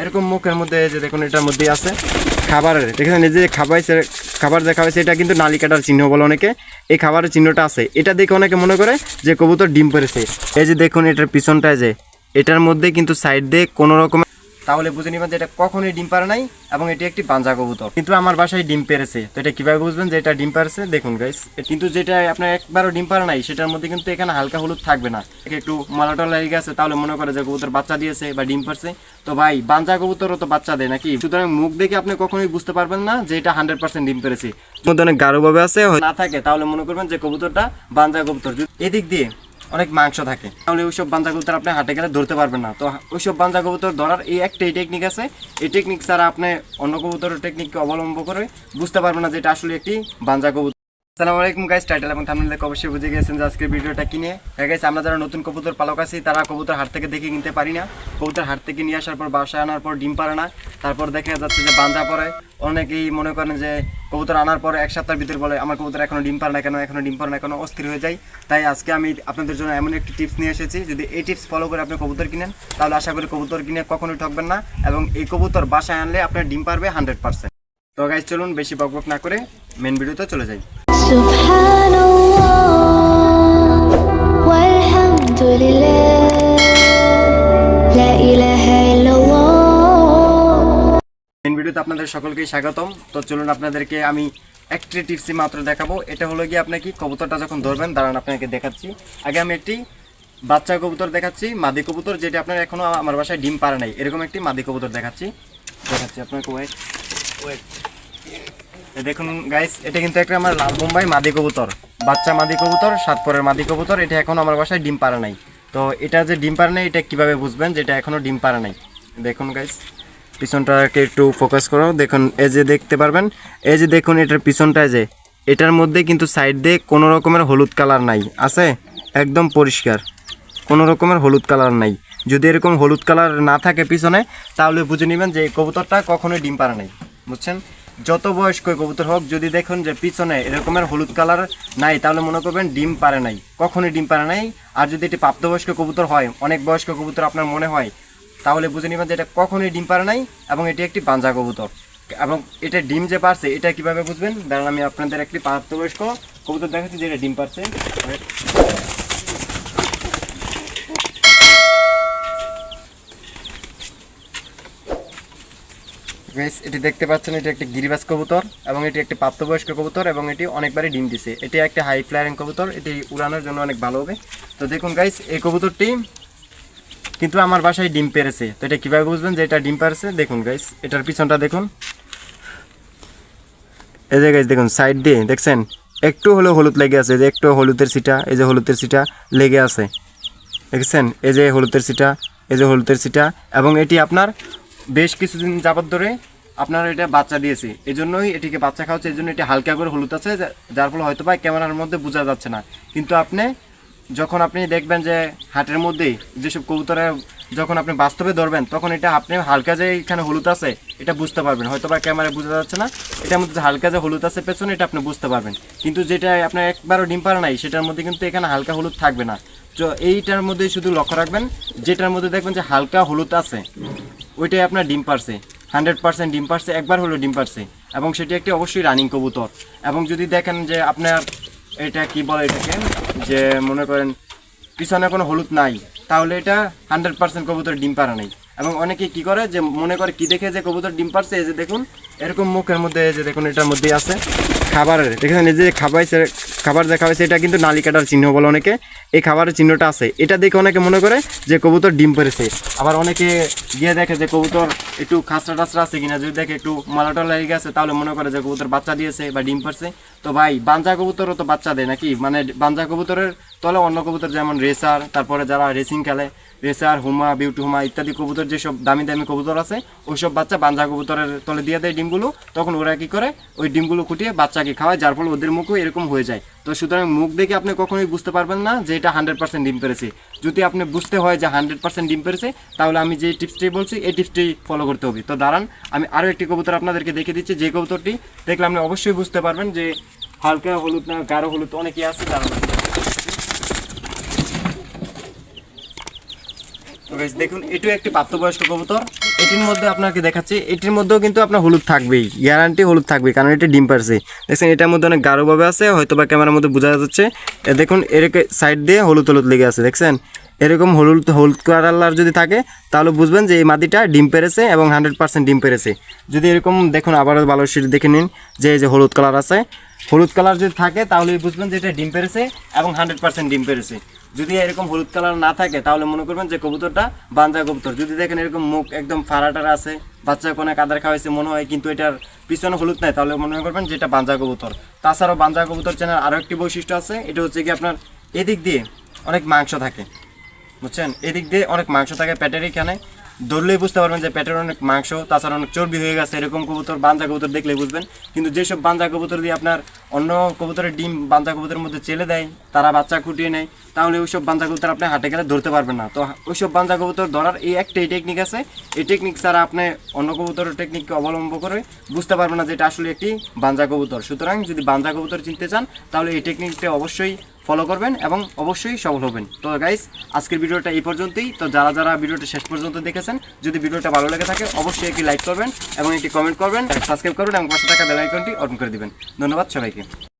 এরকম মুখের মধ্যে যে দেখুন, এটার মধ্যে আছে খাবারের। দেখেছেন এই যে খাবার খাবার দেখা হয়েছে এটা কিন্তু নালিকাটার চিহ্ন বলে অনেকে। এই খাবারের চিহ্নটা আছে। এটা দেখে অনেকে মনে করে যে কবুতর ডিম পেরেছে। এই যে দেখুন, এটার পিছনটায় যে, এটার মধ্যে কিন্তু সাইড দিয়ে কোনো রকম তাহলে বুঝে নিবেন যে এটা কখনোই ডিম পারে নাই এবং এটি একটি বাঞ্জা কবুতর। কিন্তু আমার বাসায় ডিম পেরেছে। তো এটা কীভাবে বুঝবেন যে এটা ডিম পারেছে? দেখুন গাইস কিন্তু যেটা আপনার একবারও ডিম পারে নাই, সেটার মধ্যে কিন্তু এখানে হালকা হলুদ থাকবে না। একটু মালাটা লেগে গেছে, তাহলে মনে করে যে কবুতর বাচ্চা দিয়েছে বা ডিম পারছে। তো ভাই, বাঞ্জা কবুতরও তো বাচ্চা দেয় নাকি? সুতরাং মুখ দেখে আপনি কখনোই বুঝতে পারবেন না যে এটা হান্ড্রেড পার্সেন্ট ডিম পেরেছে। মধ্যে অনেক গাঢ়ভাবে আছে না থাকে, তাহলে মনে করবেন যে কবুতরটা বাঞ্জা কবুতর। এদিক দিয়ে অনেক মাংস থাকে। তাহলে ওইসব বাঞ্জা কবুতর আপনি হাটে গেলে ধরতে পারবেন না। তো ওইসব বাঞ্জা কবুতর ধরার এই একটাই টেকনিক আছে। এই টেকনিক ছাড়া আপনি অন্য কবুতরের টেকনিককে অবলম্বন করে বুঝতে পারবেন না যে এটা আসলে একটি বাঞ্জা কবুতর আসসালামু আলাইকুম গাইস টাইটেল এবং থামনেল দেখে অবশ্যই বুঝে গেছেন যে আজকের ভিডিওটা কিনে হ্যাঁ গাইস আমরা যারা নতুন কবুতর পালক আছি, তারা কবুতর হাট থেকে দেখে কিনতে পারি না। কবুতর হাট থেকে নিয়ে আসার পর, বাসায় আনার পর ডিম পারে না। তারপর দেখা যাচ্ছে যে বাঞ্জা পরে অনেকেই মনে করেন যে কবুতর আনার পর এক সপ্তাহের ভিতরে বলে, আমার কবুতর এখনও ডিম পারে না কেন, এখনও ডিম পারে না কেন, অস্থির হয়ে যায়। তাই আজকে আমি আপনাদের জন্য এমন একটি টিপস নিয়ে এসেছি। যদি এই টিপস ফলো করে আপনি কবুতর কিনেন, তাহলে আশা করি কবুতর কিনে কখনোই ঠকবেন না এবং এই কবুতর বাসায় আনলে আপনার ডিম পারবে হান্ড্রেড পার্সেন্ট তো গাইজ চলুন বেশি বকবক না করে মেন ভিডিওতে চলে যাই। ভিডিওতে আপনাদের সকলকে স্বাগতম। তো চলুন আপনাদেরকে আমি একটি টিপসি মাত্র দেখাবো। এটা হলো গিয়ে আপনাকে কবুতরটা যখন ধরবেন, দাঁড়ান আপনাকে দেখাচ্ছি। আগে আমি একটি বাচ্চা কবুতর দেখাচ্ছি, মাদি কবুতর, যেটি আপনার এখনও আমার বাসায় ডিম পারে নাই। এরকম একটি মাদি কবুতর দেখাচ্ছি। দেখাচ্ছি আপনাকে ওয়েট ওয়েট দেখুন গাইস এটা কিন্তু একটা আমার লাল বোম্বাই মাদি কবুতর। বাচ্চা মাদি কবুতর, সাত পরের মাদি কবুতর, এটা এখন আমার বাসায় ডিম পারে নাই। তো এটা যে ডিম পারে নাই, এটা কীভাবে বুঝবেন যে এটা এখনও ডিম পারে নাই? দেখুন গাইস পিছনটাকে একটু ফোকাস করো। দেখুন, এই যে দেখতে পারবেন, এই যে দেখুন, এটার পিছনটায় যে, এটার মধ্যে কিন্তু সাইড দিয়ে কোনো রকমের হলুদ কালার নাই। আছে? একদম পরিষ্কার। কোনো রকমের হলুদ কালার নাই। যদি এরকম হলুদ কালার না থাকে পিছনে, তাহলে বুঝে নেবেন যে এই কবুতরটা কখনোই ডিম পারে নাই। বুঝছেন? যত বয়স্ক কবুতর হোক, যদি দেখুন যে পিছনে এরকমের হলুদ কালার নাই, তাহলে মনে করবেন ডিম পারে নাই। কখনোই ডিম পারে নাই। আর যদি এটি প্রাপ্তবয়স্ক কবুতর হয়, অনেক বয়স্ক কবুতর আপনার মনে হয়, তাহলে বুঝে নেবেন যে এটা কখনোই ডিম পারে নাই এবং এটি একটি বাঞ্জা কবুতর। এবং এটা ডিম যে পারছে, এটা কীভাবে বুঝবেন? দাঁড়ান, আমি আপনাদের একটি প্রাপ্তবয়স্ক কবুতর দেখাচ্ছি যেটা ডিম পারছে। বেশ এটি দেখতে পাচ্ছেন, এটি একটি গিরিবাজ কবুতর এবং এটি একটি প্রাপ্তবয়স্ক কবুতর এবং এটি অনেকবারই ডিম দিছে। এটি একটি হাই ফ্লায়ারিং কবুতর, এটি উড়ানোর জন্য অনেক ভালো হবে। তো দেখুন গাইস এই কবুতরটি কিন্তু আমার বাসায় ডিম পেরেছে। তো এটা কীভাবে বুঝবেন যে এটা ডিম পেরেছে? দেখুন গাইস এটার পিছনটা দেখুন। এই যে গাইস দেখুন সাইড দিয়ে, দেখছেন? একটু হলেও হলুদ লেগে আছে যে একটু হলুদের সিটা এই যে হলুদের সিটা লেগে আছে। দেখছেন? এই যে হলুদের সিটা এই যে হলুদের সিটা এবং এটি আপনার বেশ কিছুদিন যাবত ধরে আপনার এটা বাচ্চা দিয়েছে। এই জন্যই এটিকে বাচ্চা খাওয়াচ্ছে এই জন্য এটি হালকা করে হলুদ আছে যার ফলে হয়তো বা ক্যামেরার মধ্যে বোঝা যাচ্ছে না। কিন্তু আপনি যখন আপনি দেখবেন যে হাটের মধ্যেই যেসব কবুতরে যখন আপনি বাস্তবে ধরবেন, তখন এটা আপনি হালকা যে এখানে হলুদ আছে, এটা বুঝতে পারবেন। হয়তো বা ক্যামেরায় বোঝা যাচ্ছে না, এটার মধ্যে হালকা যে হলুদ আছে পেছনে, এটা আপনি বুঝতে পারবেন। কিন্তু যেটা আপনার একবারও ডিম পারে নাই, সেটার মধ্যে কিন্তু এখানে হালকা হলুদ থাকবে না। তো এইটার মধ্যে শুধু লক্ষ্য রাখবেন, যেটার মধ্যে দেখবেন যে হালকা হলুদ আছে। ওইটাই আপনার ডিম পারছে। হান্ড্রেড পার্সেন্ট ডিম পারছে, একবার হলো ডিম পারছে। এবং সেটি একটি অবশ্যই রানিং কবুতর। এবং যদি দেখেন যে আপনার এটা কি বলে এটাকে, যে মনে করেন পিছনে কোনো হলুদ নাই, তাহলে এটা হান্ড্রেড পার্সেন্ট কবুতর ডিম পারা নেই। এবং অনেকে কি করে যে মনে করে কি দেখে যে কবুতর ডিম পারছে এই যে দেখুন, এরকম মুখের মধ্যে এই যে দেখুন, এটার মধ্যে আছে খাবারের। দেখেছেন, এই যে খাবাইছে, খাবার দেখা হয়েছে, এটা কিন্তু নালিকাটার চিহ্ন বলে অনেকে। এই খাবারের চিহ্নটা আছে। এটা দেখে অনেকে মনে করে যে কবুতর ডিম পেরেছে আবার অনেকে গিয়ে দেখে যে কবুতর একটু খাসরা টাসরা আছে কিনা, যদি দেখে একটু মালাটা লেগে গেছে, তাহলে মনে করে যে কবুতর বাচ্চা দিয়েছে বা ডিম পারছে তো ভাই, বাঞ্জা কবুতরও তো বাচ্চা দেয় নাকি? মানে বাঞ্জা কবুতরের তলে অন্য কবুতর যেমন রেসার, তারপরে যারা রেসিং খেলে, রেসার, হুমা, বিউটি হুমা ইত্যাদি কবুতর যেসব দামি দামি কবুতর আছে, ওইসব বাচ্চা বাঞ্জা কবুতরের তলে দিয়ে দেয় ডিমগুলো, তখন ওরা কি করে? ওই ডিমগুলো ফুটিয়ে বাচ্চাকে খাওয়ায়, যার ফলে ওদের মুখও এরকম হয়ে যায়। তো সুতরাং মুখ দেখে আপনি কখনোই বুঝতে পারবেন না যে এটা হান্ড্রেড পার্সেন্ট ডিম পেরেছে। যদি আপনি বুঝতে হয় যে হান্ড্রেড পার্সেন্ট ডিম পেরেছে, তাহলে আমি যে টিপসটি বলছি, এই টিপসটি ফলো করতে হবে। তো দাঁড়ান, আমি আরও একটি কবুতর আপনাদেরকে দেখে দিচ্ছি। যে কবুতরটি দেখলে আপনি অবশ্যই বুঝতে পারবেন যে হালকা হলুদ না, গাঢ় হলুদ অনেকই আছে দাঁড়ান দেখুন এটাও একটি প্রাপ্তবয়স্ক কবুতর। এটির মধ্যে আপনাকে দেখাচ্ছি, এটির মধ্যেও কিন্তু আপনার হলুদ থাকবেই গ্যারান্টি হলুদ থাকবে কারণ এটা ডিম পারছে। দেখছেন, এটার মধ্যে অনেক গাঢ়ভাবে আছে হয়তো বা ক্যামেরার মধ্যে বোঝা যাচ্ছে। দেখুন, এরকম সাইড দিয়ে হলুদ হলুদ লেগে আছে, দেখছেন? এরকম হলুদ হলুদ কালার যদি থাকে, তাহলে বুঝবেন যে এই মাদিটা ডিম পেরেছে এবং হান্ড্রেড পার্সেন্ট ডিম পেরেছে। যদি এরকম দেখুন, আবারও ভালো সিট দেখে নিন, যে এই যে হলুদ কালার আছে। হলুদ কালার যদি থাকে, তাহলে বুঝবেন যে এটা ডিম পেরেছে এবং হান্ড্রেড পার্সেন্ট ডিম পেরেছে। যদি এরকম হলুদ কালার না থাকে, তাহলে মনে করবেন যে কবুতরটা বাঞ্জা কবুতর। যদি দেখেন এরকম মুখ একদম ফাড়াটার আছে, বাচ্চা কোনো কাদার খাওয়াইছে, মনে হয় কিন্তু এটার পিছনে হলুদ নাই, তাহলে মনে করবেন যে এটা বাঞ্জা কবুতর। তাছাড়াও বাঞ্জা কবুতর চেনার আরও একটি বৈশিষ্ট্য আছে, এটা হচ্ছে কি আপনার এদিক দিয়ে অনেক মাংস থাকে, বুঝছেন? এদিক দিয়ে অনেক মাংস থাকে পেটের এখানে। ধরলেই বুঝতে পারবেন যে পেটের অনেক মাংস, তাছাড়া অনেক চর্বি হয়ে গেছে, এরকম কবুতর, বাঞ্জা কবুতর দেখলে বুঝবেন। কিন্তু যেসব বাঞ্জা কবুতর দিয়ে আপনার অন্য কবুতরের ডিম বাঞ্জা কবুতরের মধ্যে চেলে দেয়, তারা বাচ্চা ফুটিয়ে নেয়, তাহলে ওইসব বাঞ্জা কবুতর আপনি হাটে গেলে ধরতে পারবেন না। তো ওইসব বাঞ্জা কবুতর ধরার এই একটাই টেকনিক আছে। এই টেকনিক ছাড়া আপনি অন্য কবুতরের টেকনিককে অবলম্বন করে বুঝতে পারবেন না যে এটা আসলে একটি বাঞ্জা কবুতর। সুতরাং যদি বাঞ্জা কবুতর চিনতে চান, তাহলে এই টেকনিকটা অবশ্যই ফলো করবেন এবং অবশ্যই সফল হবেন। তো গাইস আজকের ভিডিওটা এই পর্যন্তই। তো যারা যারা ভিডিওটা শেষ পর্যন্ত দেখেছেন, যদি ভিডিওটা ভালো লেগে থাকে, অবশ্যই একটি লাইক করবেন এবং একটি কমেন্ট করবেন সাবস্ক্রাইব করবেন এবং পাশে থাকা বেল আইকনটি করে দিবেন। ধন্যবাদ সবাইকে। Дякую.